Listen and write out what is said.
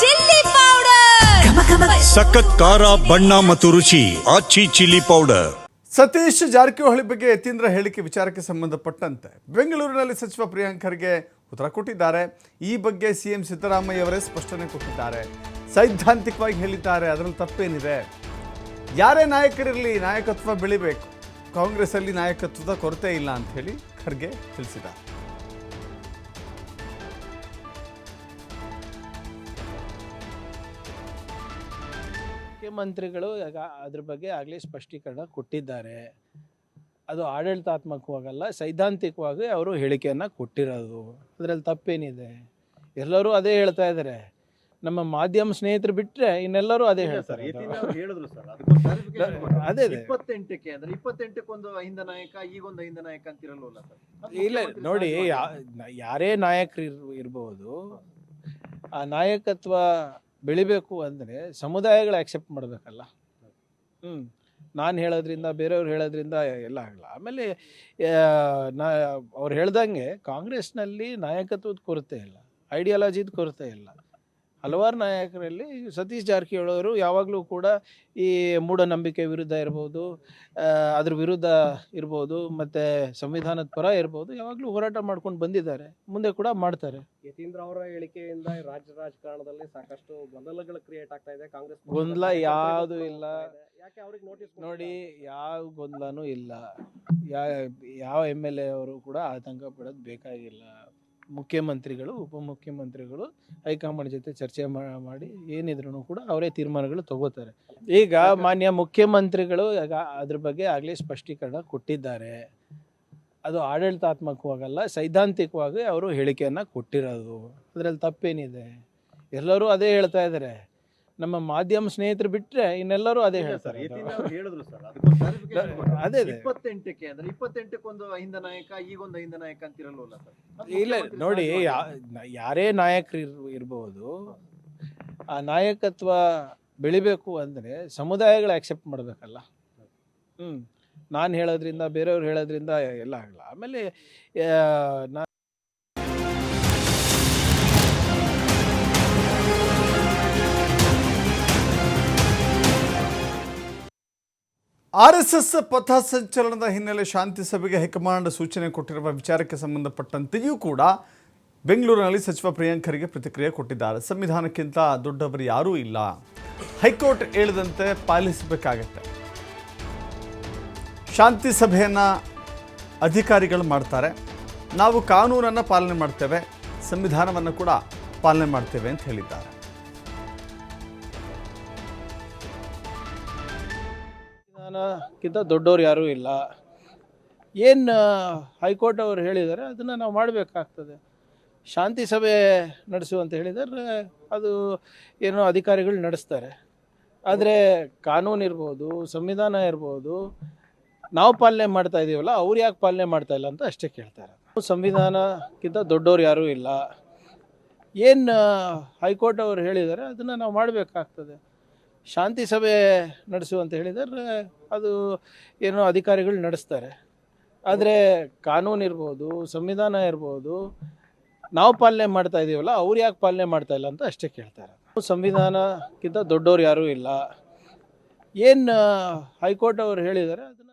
Chilli powder. ಸಖತ್ ಖಾರ ಬಣ್ಣ ಮತ್ತು ರುಚಿ ಆಚಿ ಚಿಲ್ಲಿ ಪೌಡರ್. ಸತೀಶ್ ಜಾರಕಿಹೊಳಿ ಬಗ್ಗೆ ಯತೀಂದ್ರ ಹೇಳಿಕೆ ವಿಚಾರಕ್ಕೆ ಸಂಬಂಧಪಟ್ಟಂತೆ ಬೆಂಗಳೂರಿನಲ್ಲಿ ಸಚಿವ ಪ್ರಿಯಾಂಕ್ ಖರ್ಗೆ ಉತ್ತರ ಕೊಟ್ಟಿದ್ದಾರೆ. ಈ ಬಗ್ಗೆ ಸಿಎಂ ಸಿದ್ದರಾಮಯ್ಯ ಅವರೇ ಸ್ಪಷ್ಟನೆ ಕೊಟ್ಟಿದ್ದಾರೆ. ಸೈದ್ಧಾಂತಿಕವಾಗಿ ಹೇಳಿದ್ದಾರೆ ಅದರಲ್ಲಿ ತಪ್ಪೇನಿದೆ. ಯಾರೇ ನಾಯಕರಿರಲಿ ನಾಯಕತ್ವ ಬೆಳಿಬೇಕು. ಕಾಂಗ್ರೆಸ್ಸಲ್ಲಿ ನಾಯಕತ್ವದ ಕೊರತೆ ಇಲ್ಲ ಅಂತ ಹೇಳಿ ಖರ್ಗೆ ತಿಳಿಸಿದ್ದಾರೆ. ಮುಖ್ಯಮಂತ್ರಿಗಳು ಈಗ ಅದ್ರ ಬಗ್ಗೆ ಆಗಲೇ ಸ್ಪಷ್ಟೀಕರಣ ಕೊಟ್ಟಿದ್ದಾರೆ. ಅದು ಆಡಳಿತಾತ್ಮಕವಾಗಲ್ಲ ಸೈದ್ಧಾಂತಿಕವಾಗಿ ಅವರು ಹೇಳಿಕೆಯನ್ನು ಕೊಟ್ಟಿರೋದು. ಅದರಲ್ಲಿ ತಪ್ಪೇನಿದೆ? ಎಲ್ಲರೂ ಅದೇ ಹೇಳ್ತಾ ಇದ್ದಾರೆ ನಮ್ಮ ಮಾಧ್ಯಮ ಸ್ನೇಹಿತರು ಬಿಟ್ಟರೆ ಇನ್ನೆಲ್ಲರೂ ಅದೇ ಹೇಳ್ತಾರೆ ಅದೇ ಇಪ್ಪತ್ತೆಂಟಕ್ಕೆ ಅಂದ್ರೆ ಇಪ್ಪತ್ತೆಂಟಕ್ಕೊಂದು ಅಹಿಂದ ನಾಯಕ ಈಗೊಂದು ಅಹಿಂದ ನಾಯಕ ಸರ್? ಇಲ್ಲ ನೋಡಿ ಯಾರೇ ನಾಯಕರು ಇರ್ ಇರ್ಬೋದು ಆ ನಾಯಕತ್ವ ಬೆಳಿಬೇಕು ಅಂದರೆ ಸಮುದಾಯಗಳು ಆಕ್ಸೆಪ್ಟ್ ಮಾಡಬೇಕಲ್ಲ. ಹ್ಞೂ ನಾನು ಹೇಳೋದ್ರಿಂದ, ಬೇರೆಯವ್ರು ಹೇಳೋದ್ರಿಂದ ಎಲ್ಲ ಆಗಲ್ಲ. ಆಮೇಲೆ ನಾ, ಅವ್ರು ಹೇಳ್ದಂಗೆ ಕಾಂಗ್ರೆಸ್ನಲ್ಲಿ ನಾಯಕತ್ವದ ಕೊರತೆ ಇಲ್ಲ ಐಡಿಯಾಲಜಿದ ಕೊರತೆ ಇಲ್ಲ. ಹಲವಾರು ನಾಯಕರಲ್ಲಿ ಸತೀಶ್ ಜಾರಕಿಹೊಳಿ ಅವರು ಯಾವಾಗಲೂ ಕೂಡ ಈ ಮೂಢನಂಬಿಕೆ ವಿರುದ್ಧ ಇರ್ಬೋದು ಅದ್ರ ವಿರುದ್ಧ ಇರ್ಬೋದು ಮತ್ತು ಸಂವಿಧಾನದ ಪರ ಇರ್ಬೋದು ಯಾವಾಗಲೂ ಹೋರಾಟ ಮಾಡ್ಕೊಂಡು ಬಂದಿದ್ದಾರೆ. ಮುಂದೆ ಕೂಡ ಮಾಡ್ತಾರೆ. ಯತೀಂದ್ರ ಅವರ ಹೇಳಿಕೆಯಿಂದ ರಾಜ್ಯ ರಾಜಕಾರಣದಲ್ಲಿ ಸಾಕಷ್ಟು ಗೊಂದಲಗಳು ಕ್ರಿಯೇಟ್ ಆಗ್ತಾ ಇದೆ. ಕಾಂಗ್ರೆಸ್ ಗೊಂದಲ ಯಾವುದು ಇಲ್ಲ. ಯಾಕೆ ಅವ್ರಿಗೆ ನೋಟಿಸ್ ನೋಡಿ ಯಾವ ಗೊಂದಲನೂ ಇಲ್ಲ. ಯಾ ಯಾವ ಎಂ ಎಲ್ ಎ ಅವರು ಕೂಡ ಆತಂಕ ಪಡೋದು ಬೇಕಾಗಿಲ್ಲ. ಮುಖ್ಯಮಂತ್ರಿಗಳು ಉಪಮುಖ್ಯಮಂತ್ರಿಗಳು ಹೈಕಮಾಂಡ್ ಜೊತೆ ಚರ್ಚೆ ಮಾಡಿ ಏನಿದ್ರು ಕೂಡ ಅವರೇ ತೀರ್ಮಾನಗಳು ತಗೋತಾರೆ. ಈಗ ಮಾನ್ಯ ಮುಖ್ಯಮಂತ್ರಿಗಳು ಈಗ ಅದ್ರ ಬಗ್ಗೆ ಆಗಲೇ ಸ್ಪಷ್ಟೀಕರಣ ಕೊಟ್ಟಿದ್ದಾರೆ. ಅದು ಆಡಳಿತಾತ್ಮಕವಾಗಲ್ಲ ಸೈದ್ಧಾಂತಿಕವಾಗಿ ಅವರು ಹೇಳಿಕೆಯನ್ನು ಕೊಟ್ಟಿರೋದು. ಅದರಲ್ಲಿ ತಪ್ಪೇನಿದೆ? ಎಲ್ಲರೂ ಅದೇ ಹೇಳ್ತಾ ಇದ್ದಾರೆ ನಮ್ಮ ಮಾಧ್ಯಮ ಸ್ನೇಹಿತರು ಬಿಟ್ಟರೆ ಇನ್ನೆಲ್ಲರೂ ಅದೇ ಸರ್ ಹೇಳ್ತಾರೆ. ಹೇಳಿದ್ರು ಸರ್ ಅದೇ ಇಪ್ಪತ್ತೆಂಟಕ್ಕೆ ಅಂದ್ರೆ ಇಪ್ಪತ್ತೆಂಟಕ್ಕೊಂದು ಅಹಿಂದ ನಾಯಕ ಈಗೊಂದು ಅಹಿಂದ ನಾಯಕ ಅಂತಿರಲ್ವಲ್ಲ ಸರ್? ಇಲ್ಲ ನೋಡಿ ಯಾ- ಯಾರೇ ನಾಯಕರು ಇರಬಹುದು ಇರ್ಬೋದು ಆ ನಾಯಕತ್ವ ಬೆಳಿಬೇಕು ಅಂದರೆ ಸಮುದಾಯಗಳು ಆಕ್ಸೆಪ್ಟ್ ಮಾಡಬೇಕಲ್ಲ. ಹ್ಞೂ ನಾನು ಹೇಳೋದ್ರಿಂದ ಬೇರೆಯವ್ರು ಹೇಳೋದ್ರಿಂದ ಎಲ್ಲ ಆಗಲ್ಲ. ಆಮೇಲೆ ಆ, ಆರ್ ಎಸ್ ಪಥ ಸಂಚಲನದ ಹಿನ್ನೆಲೆ ಶಾಂತಿ ಸಭೆಗೆ ಹೈಕಮಾಂಡ್ ಸೂಚನೆ ಕೊಟ್ಟಿರುವ ವಿಚಾರಕ್ಕೆ ಸಂಬಂಧಪಟ್ಟಂತೆಯೂ ಕೂಡ ಬೆಂಗಳೂರಿನಲ್ಲಿ ಸಚಿವ ಪ್ರಿಯಾಂಕ್ ಖರ್ಗೆ ಪ್ರತಿಕ್ರಿಯೆ ಕೊಟ್ಟಿದ್ದಾರೆ. ಸಂವಿಧಾನಕ್ಕಿಂತ ದೊಡ್ಡವರು ಯಾರೂ ಇಲ್ಲ. ಹೈಕೋರ್ಟ್ ಹೇಳಿದಂತೆ ಪಾಲಿಸಬೇಕಾಗತ್ತೆ. ಶಾಂತಿ ಸಭೆಯನ್ನು ಅಧಿಕಾರಿಗಳು ಮಾಡ್ತಾರೆ. ನಾವು ಕಾನೂನನ್ನು ಪಾಲನೆ ಮಾಡ್ತೇವೆ. ಸಂವಿಧಾನವನ್ನು ಕೂಡ ಪಾಲನೆ ಮಾಡ್ತೇವೆ ಅಂತ ಹೇಳಿದ್ದಾರೆ. ಸಂವಿಧಾನಕ್ಕಿಂತ ದೊಡ್ಡವ್ರು ಯಾರೂ ಇಲ್ಲ. ಏನು ಹೈಕೋರ್ಟ್ ಅವರು ಹೇಳಿದ್ದಾರೆ ಅದನ್ನು ನಾವು ಮಾಡಬೇಕಾಗ್ತದೆ. ಶಾಂತಿ ಸಭೆ ನಡೆಸು ಅಂತ ಹೇಳಿದರೆ, ಅದು ಏನೋ ಅಧಿಕಾರಿಗಳು ನಡೆಸ್ತಾರೆ. ಆದರೆ ಕಾನೂನು ಇರ್ಬೋದು, ಸಂವಿಧಾನ ಇರ್ಬೋದು, ನಾವು ಪಾಲನೆ ಮಾಡ್ತಾ ಇದ್ದೀವಲ್ಲ ಅವ್ರು ಯಾಕೆ ಪಾಲನೆ ಮಾಡ್ತಾ ಇಲ್ಲ ಅಂತ ಅಷ್ಟೇ ಕೇಳ್ತಾರೆ. ಸಂವಿಧಾನಕ್ಕಿಂತ ದೊಡ್ಡವ್ರು ಯಾರೂ ಇಲ್ಲ. ಏನು ಹೈಕೋರ್ಟ್ ಅವರು ಹೇಳಿದ್ದಾರೆ ಅದನ್ನು ನಾವು ಮಾಡಬೇಕಾಗ್ತದೆ. ಶಾಂತಿ ಸಭೆ ನಡೆಸು ಅಂತ ಹೇಳಿದರೆ ಅದು ಏನೋ ಅಧಿಕಾರಿಗಳು ನಡೆಸ್ತಾರೆ. ಆದರೆ ಕಾನೂನು ಇರ್ಬೋದು, ಸಂವಿಧಾನ ಇರ್ಬೋದು, ನಾವು ಪಾಲನೆ ಮಾಡ್ತಾ ಇದ್ದೀವಲ್ಲ ಅವ್ರು ಯಾಕೆ ಪಾಲನೆ ಮಾಡ್ತಾ ಇಲ್ಲ ಅಂತ ಅಷ್ಟೇ ಕೇಳ್ತಾರೆ ಸಂವಿಧಾನಕ್ಕಿಂತ ದೊಡ್ಡವ್ರು ಯಾರೂ ಇಲ್ಲ. ಏನು ಹೈಕೋರ್ಟ್ ಅವರು ಹೇಳಿದ್ದಾರೆ, ಅದನ್ನು